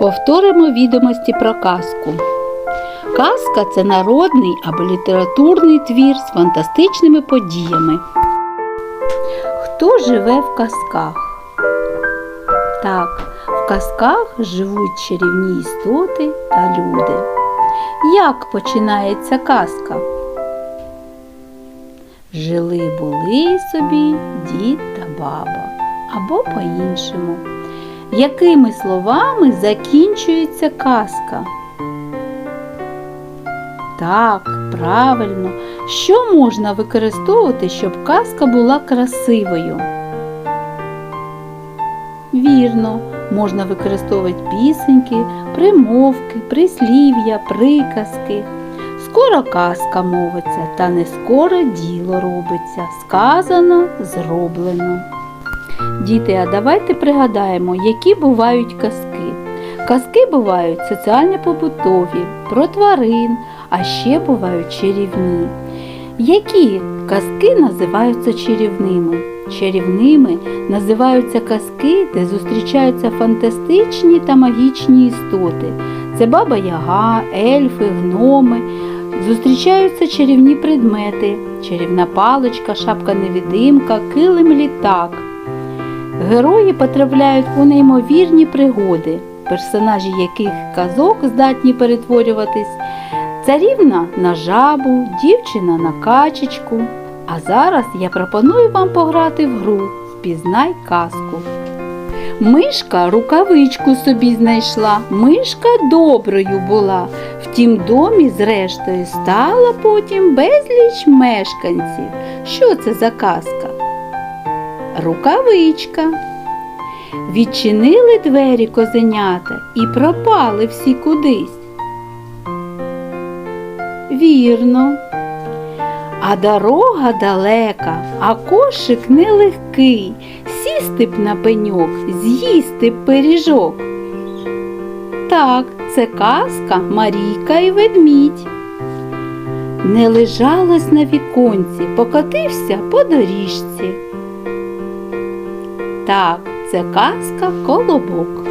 Повторимо відомості про казку. Казка це народний або літературний твір з фантастичними подіями. Хто живе в казках? Так, в казках живуть чарівні істоти та люди. Як починається казка? Жили були собі дід та баба або по-іншому. Якими словами закінчується казка? Так, правильно, що можна використовувати, щоб казка була красивою? Вірно, можна використовувати пісеньки, примовки, прислів'я, приказки. Скоро казка мовиться, та не скоро діло робиться. Сказано, зроблено. Діти, а давайте пригадаємо, які бувають казки. Казки бувають соціально-побутові, про тварин, а ще бувають чарівні. Які казки називаються чарівними? Чарівними називаються казки, де зустрічаються фантастичні та магічні істоти. Це баба Яга, ельфи, гноми. Зустрічаються чарівні предмети, чарівна паличка, шапка невидимка, килим літак. Герої потрапляють у неймовірні пригоди, персонажі яких казок здатні перетворюватись, царівна на жабу, дівчина на качечку. А зараз я пропоную вам пограти в гру Впізнай казку. Мишка рукавичку собі знайшла, мишка доброю була. В тім домі, зрештою, стало потім безліч мешканців. Що це за казка? Рукавичка. Відчинили двері козенята і пропали всі кудись. Вірно. А дорога далека, а кошик нелегкий. Сісти б на пеньок, з'їсти б пиріжок. Так, це казка Марійка і ведмідь. Не лежалось на віконці, покотився по доріжці. Так, це казка колобок.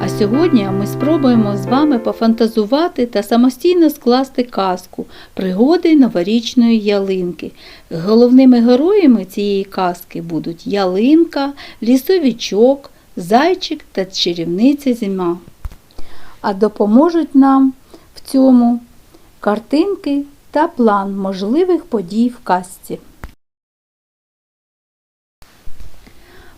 А сьогодні ми спробуємо з вами пофантазувати та самостійно скласти казку пригоди новорічної ялинки. Головними героями цієї казки будуть ялинка, лісовичок, зайчик та чарівниця зима. А допоможуть нам в цьому картинки та план можливих подій в казці.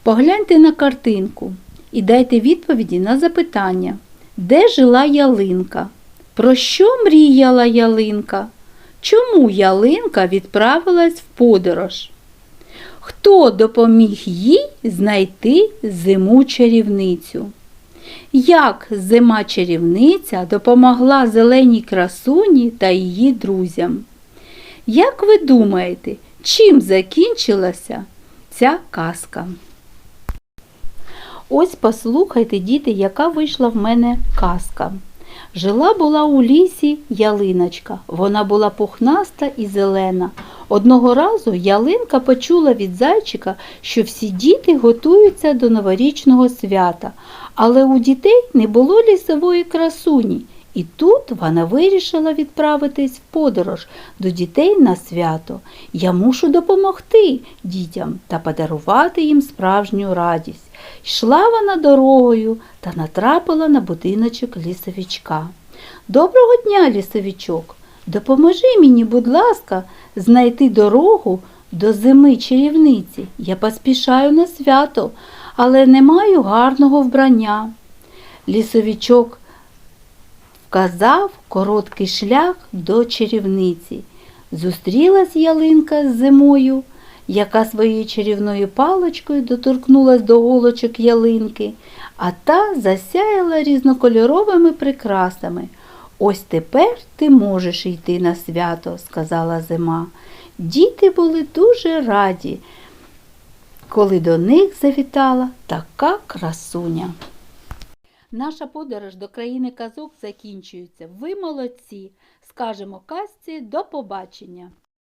Погляньте на картинку і дайте відповіді на запитання. Де жила ялинка? Про що мріяла ялинка? Чому ялинка відправилась в подорож? Хто допоміг їй знайти зиму чарівницю? Як зима чарівниця допомогла зеленій красуні та її друзям? Як ви думаєте, чим закінчилася ця казка? Ось послухайте, діти, яка вийшла в мене казка. Жила була у лісі ялиночка. Вона була пухнаста і зелена. Одного разу ялинка почула від зайчика, що всі діти готуються до новорічного свята, але у дітей не було лісової красуні. І тут вона вирішила відправитись в подорож до дітей на свято. Я мушу допомогти дітям та подарувати їм справжню радість. Йшла вона дорогою та натрапила на будиночок лісовичка. Доброго дня, лісовичок! Допоможи мені, будь ласка, знайти дорогу до зими чарівниці. Я поспішаю на свято, але не маю гарного вбрання. Лісовичок вказав короткий шлях до чарівниці. Зустрілась ялинка з зимою, яка своєю чарівною паличкою доторкнулась до голочок ялинки, а та засяяла різнокольоровими прикрасами. Ось тепер ти можеш йти на свято, сказала зима. Діти були дуже раді, коли до них завітала така красуня. Наша подорож до країни казок закінчується. Ви молодці! Скажемо казці до побачення!